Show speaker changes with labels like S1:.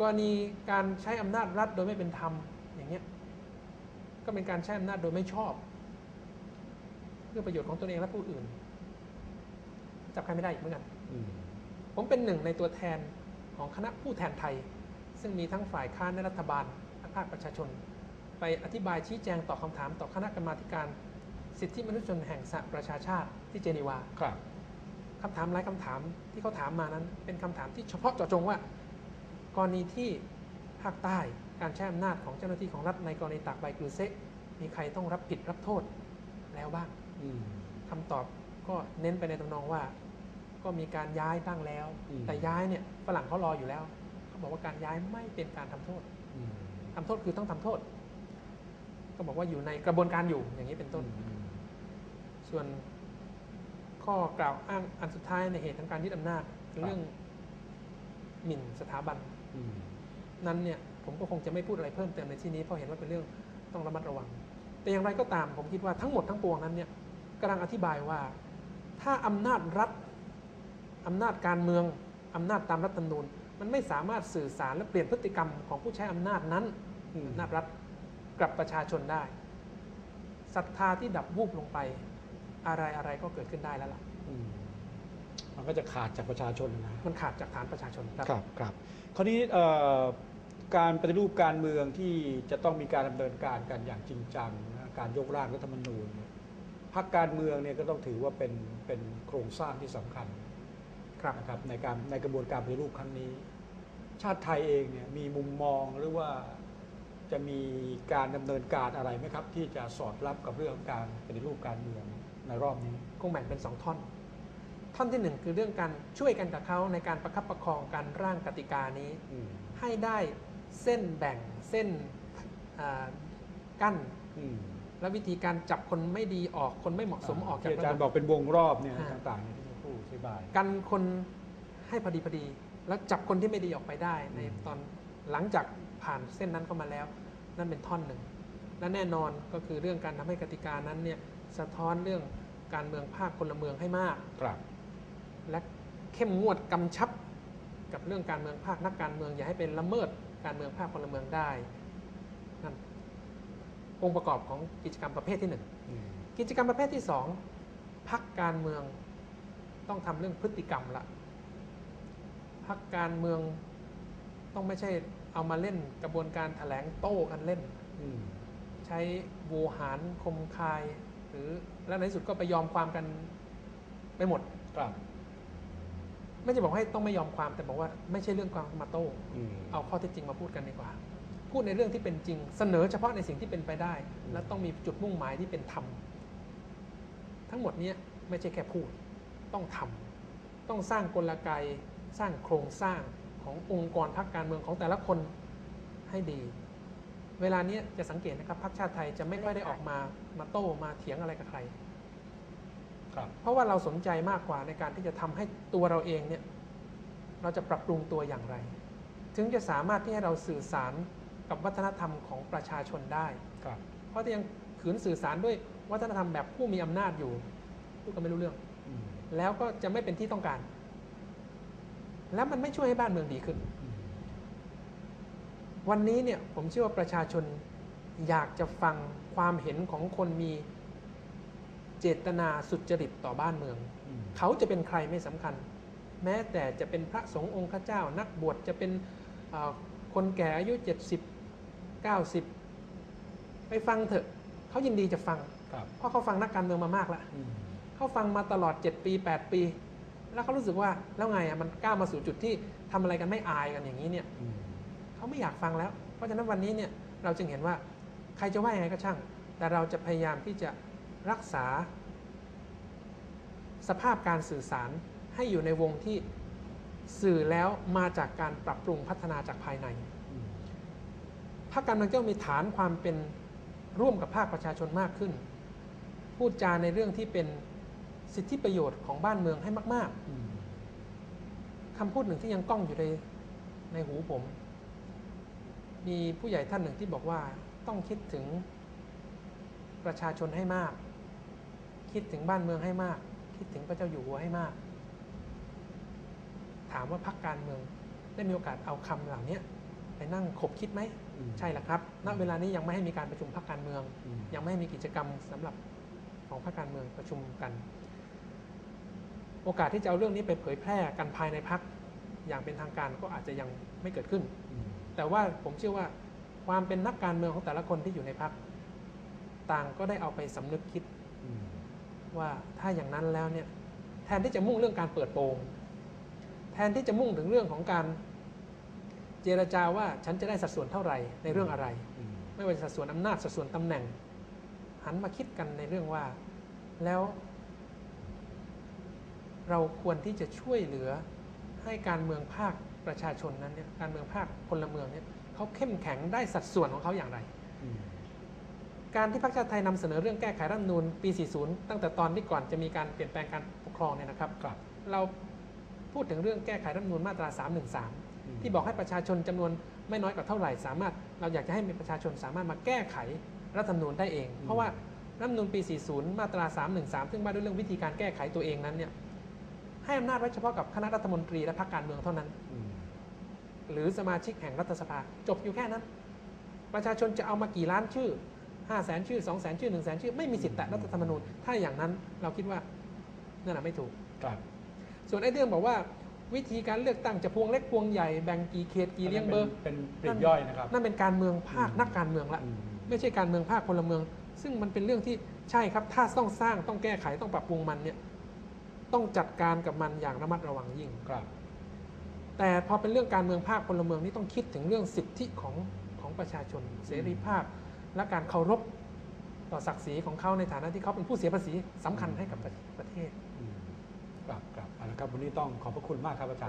S1: กรณีการใช้อำนาจรัฐโดยไม่เป็นธรรมอย่างเงี้ยก็เป็นการใช้อำนาจโดยไม่ชอบ เพื่อประโยชน์ของตนเองและผู้อื่น จับใครไม่ได้อีกเหมือนกัน
S2: อืม
S1: ผมเป็นหนึ่งในตัวแทนของคณะผู้แทนไทย ซึ่งมีทั้งฝ่ายค้านและรัฐบาลและภาคประชาชน ไปอธิบายชี้แจงตอบคำถามต่อคณะกรรมาธิการ สิทธิมนุษยชนแห่งสหประชาชาติที่เจนีวา
S2: ครับ
S1: คำถามหลายคำถามที่เขาถามมานั้น เป็นคำถามที่เฉพาะเจาะจงว่าก รณีที่ภาคใต้การใช้อำนาจของเจ้าหน้าที่ของรัฐในกรณีตากใบกลือเซะมีใครต้องรับผิดรับโทษแล้วบ้าง
S2: อืม
S1: คำตอบก็เน้นไปในตำนองว่า ก็มีการย้ายบ้างแล้ว
S2: อืม
S1: แต่ย้ายเนี่ยฝรั่งเขารออยู่แล้วเขาบอกว่าการย้ายไม่เป็นการทำโทษ
S2: อืม
S1: ทำโทษคือต้องทำโทษ ก็บอกว่าอยู่ในกระบวนการอยู่อย่างนี้เป็นต้น
S2: อืม
S1: ส่วนข้อกล่าวอ้างอันสุดท้ายในเหตุของการยึดอำนาจคือเรื่องหมิ่นสถาบัน
S2: อืม
S1: นั้นเนี่ยผมก็คงจะไม่พูดอะไรเพิ่มเติมในที่นี้เพราะเห็นว่าเป็นเรื่องต้องระมัดระวัง แต่อย่างไรก็ตามผมคิดว่าทั้งหมดทั้งปวงนั้นเนี่ยกำลังอธิบายว่า ถ้าอำนาจรัฐอำนาจการเมืองอำนาจตามรัฐธรรมนูญ มันไม่สามารถสื่อสารและเปลี่ยนพฤติกรรมของผู้ใช้อำนาจนั้น
S2: อำ
S1: นาจรัฐกับประชาชนได้ศรัทธาที่ดับวูบลงไป อะไรอะไรก็เกิดขึ้นได้แล้วล่ะ
S2: มมันก็จะขาดจากประชาชนนะ
S1: มันขาดจากฐานประชาชนครับ
S2: ครับครับคราวนี้เอ่อการปฏิรูปการเมืองที่จะต้องมีการดำเนินการกันอย่างจริงจังนะการยกร่างรัฐธรรมนูญเนี่ยพรรคการเมืองเนี่ยก็ต้องถือว่าเป็นเป็นโครงสร้างที่สำคัญ
S1: ครับ
S2: นะครับในการในกระบวนการปฏิรูปครั้งนี้ ชาติไทยเองเนี่ยมีมุมมองหรือว่าจะมีการดำเนินการอะไรไหมครับ ที่จะสอดรับกับเรื่องของการปฏิรูปการเมืองในรอบนี้
S1: คงแบ่งเป็นสองท่อน ท่อนที่หนึ่งคือเรื่องการช่วยกันกับเขาในการประคับประคองการร่างกติกานี้
S2: อืม
S1: ให้ได้เส้นแบ่งเส้นอ่ากั้น
S2: อืม
S1: และวิธีการจับคนไม่ดีออกคนไม่เหมาะสมออกจาก
S2: ที่อาจารย์
S1: ระบบ
S2: บอกเป็นวงรอบเนี่ย
S1: ฮะ
S2: ต่างๆเนี่ยที่ผู้อธิบาย
S1: กันคนให้พอดีพอดี แล้วจับคนที่ไม่ดีออกไปได้ ใน
S2: อืม
S1: ตอนหลังจากผ่านเส้นนั้นเข้ามาแล้ว นั่นเป็นท่อนหนึ่ง และแน่นอนก็คือเรื่องการทำให้กติกานั้นเนี่ยสะท้อนเรื่องการเมืองภาคพลเมืองให้มาก
S2: ครับ
S1: และเข้มงวดกำชับกับเรื่องการเมืองภาคนักการเมืองอย่าให้เป็นละเมิดการเมืองภาคพลเมืองได้นั่นองค์ประกอบของกิจกรรมประเภทที่หนึ่ง
S2: อืม
S1: กิจกรรมประเภทที่สองพักการเมืองต้องทำเรื่องพฤติกรรมละพักการเมืองต้องไม่ใช่เอามาเล่นกระบวนการแถลงโต้กันเล่น
S2: อืม
S1: ใช้โวหารคมคาย หรือและในที่สุดก็ไปยอมความกันไปหมด
S2: ครับ
S1: ไม่จะบอกให้ต้องไม่ยอมความแต่บอกว่าไม่ใช่เรื่องความมาโต้
S2: อืม
S1: เอาข้อเท็จจริงมาพูดกันดีกว่า พูดในเรื่องที่เป็นจริง เสนอเฉพาะในสิ่งที่เป็นไปได้ และต้องมีจุดมุ่งหมายที่เป็นธรรมทั้งหมดเนี้ยไม่ใช่แค่พูด ต้องทำต้องสร้างกลไกสร้างโครงสร้างขององค์กรพรรคการเมืองของแต่ละคนให้ดี เวลาเนี้ยจะสังเกตนะครับพรรคชาติไทยจะไม่ค่อยได้ออกมามาโต้มาเถียงอะไรกับใคร
S2: ครับ
S1: เพราะว่าเราสนใจมากกว่าในการที่จะทำให้ตัวเราเองเนี่ยเราจะปรับปรุงตัวอย่างไร ถึงจะสามารถที่ให้เราสื่อสารกับวัฒนธรรมของประชาชนได้
S2: ครับ
S1: เพราะถ้ายังขืนสื่อสารด้วยวัฒนธรรมแบบผู้มีอำนาจอยู่พูดกันไม่รู้เรื่อง
S2: อืม
S1: แล้วก็จะไม่เป็นที่ต้องการ แล้วมันไม่ช่วยให้บ้านเมืองดีขึ้น
S2: อืม
S1: วันนี้เนี่ยผมเชื่อว่าประชาชนอยากจะฟังความเห็นของคนมี เจตนาสุจริตต่อบ้านเมือง
S2: อืม
S1: เขาจะเป็นใครไม่สำคัญ แม้แต่จะเป็นพระสงฆ์องค์ข้าเจ้า นักบวชจะเป็นเอ่อคนแก่อายุ 70 90 ไปฟังเถอะ เขายินดีจะฟัง
S2: ครับ
S1: เพราะเขาฟังนักการเมืองมามากแล้ว
S2: อืม
S1: เขาฟังมาตลอด 7 ปี 8 ปี แล้วเขารู้สึกว่าแล้วไงอะมันก้าวมาสู่จุดที่ทำอะไรกันไม่อายกันอย่างนี้เนี่ย
S2: อืม
S1: เขาไม่อยากฟังแล้ว เพราะฉะนั้นวันนี้เนี่ยเราจึงเห็นว่าใครจะว่ายังไงก็ช่าง แต่เราจะพยายามที่จะ รักษา สภาพการสื่อสารให้อยู่ในวงที่สื่อแล้วมาจากการปรับปรุงพัฒนาจากภายใน
S2: อืม
S1: ภาคการเมืองจะมีฐานความเป็นร่วมกับภาคประชาชนมากขึ้น พูดจาในเรื่องที่เป็นสิทธิประโยชน์ของบ้านเมืองให้มาก
S2: อืม
S1: ๆคำพูดหนึ่งที่ยังก้องอยู่ในในหูผม มีผู้ใหญ่ท่านหนึ่งที่บอกว่าต้องคิดถึงประชาชนให้มาก คิดถึงบ้านเมืองให้มาก คิดถึงพระเจ้าอยู่หัวให้มาก ถามว่าพรรคการเมืองได้มีโอกาสเอาคำเหล่านี้ไปนั่งขบคิดไหม
S2: อืม
S1: ใช่แล้วครับ ณ เวลานี้ยังไม่ให้มีการประชุมพรรคการเมือง
S2: อืม
S1: ยังไม่ให้มีกิจกรรมสำหรับของพรรคการเมืองประชุมกัน โอกาสที่จะเอาเรื่องนี้ไปเผยแพร่กันภายในพรรคอย่างเป็นทางการก็อาจจะยังไม่เกิดขึ้น
S2: อืม
S1: แต่ว่าผมเชื่อว่าความเป็นนักการเมืองของแต่ละคนที่อยู่ในพรรคต่างก็ได้เอาไปสำนึกคิด
S2: อืม
S1: ว่าถ้าอย่างนั้นแล้วเนี่ยแทนที่จะมุ่งเรื่องการเปิดโปงแทนที่จะมุ่งถึงเรื่องของการเจรจาว่าฉันจะได้สัดส่วนเท่าไหร่ในเรื่องอะไร
S2: ม
S1: ไม่ว่าจะสัดส่วนอำนาจสัดส่วนตำแหน่ง หันมาคิดกันในเรื่องว่า แล้ว เราควรที่จะช่วยเหลือให้การเมืองภาคประชาชนนั้นเนี่ยการเมืองภาคพลเมืองเนี่ยเขาเข้มแข็งได้สัดส่วนของเขาอย่างไร การที่พรรคชาติไทยนำเสนอเรื่องแก้ไขรัฐธรรมนูญปี 40 ตั้งแต่ตอนที่ก่อนจะมีการเปลี่ยนแปลงการปกครองเนี่ยนะครับ
S2: ครับ
S1: เราพูดถึงเรื่องแก้ไขรัฐธรรมนูญมาตรา
S2: อืม
S1: 313 ที่บอกให้ประชาชนจำนวนไม่น้อยกว่าเท่าไหร่ สามารถเราอยากจะให้มีประชาชนสามารถมาแก้ไขรัฐธรรมนูญได้เอง เพราะว่ารัฐธรรมนูญปี 40 มาตรา 313 ซึ่งว่าด้วยเรื่องวิธีการแก้ไขตัวเองนั้นเนี่ยให้อำนาจไว้เฉพาะกับคณะรัฐมนตรีและพรรคการเมืองเท่านั้น
S2: อืม
S1: หรือสมาชิกแห่งรัฐสภาจบอยู่แค่นั้น ประชาชนจะเอามากี่ล้านชื่อ 5 0 0แสนชื่อ2 0 0แสนชื่อ1 0 0 0 0 0ชื่อ ไม่มีสิทธิ์แตะรัฐธรรมนูญถ้าอย่างนั้นเราคิดว่านั่นแหะไม่ถูก
S2: ครับ
S1: ส่วนไอ้เรื่องบอกว่าวิธีการเลือกตั้งจะพวงเล็กพวงใหญ่แบ่งกี่เขตกี่เลี้ยงเบอร์
S2: เป็นเป็นปลีกย่อยนะครับ
S1: นั่นเป็นการเมืองภาค
S2: อืม
S1: นักการเมืองละ
S2: อืม
S1: ไม่ใช่การเมืองภาคพลเมือง ซึ่งมันเป็นเรื่องที่ใช่ครับ ถ้าต้องสร้างต้องแก้ไขต้องปรับปรุงมันเนี่ยต้องจัดการกับมันอย่างระมัดระวังยิ่ง
S2: ครับ
S1: แต่พอเป็นเรื่องการเมืองภาคพลเมืองนี่ต้องคิดถึงเรื่องสิทธิของของประชาชน เสรีภาพ และการเคารพต่อศักดิ์ศรีของเขาในฐานะที่เขาเป็นผู้เสียภาษีสำคัญให้กับประเทศ
S2: ครับครับเอาละครับวันนี้ต้องขอบพระคุณมากครับอาจารย์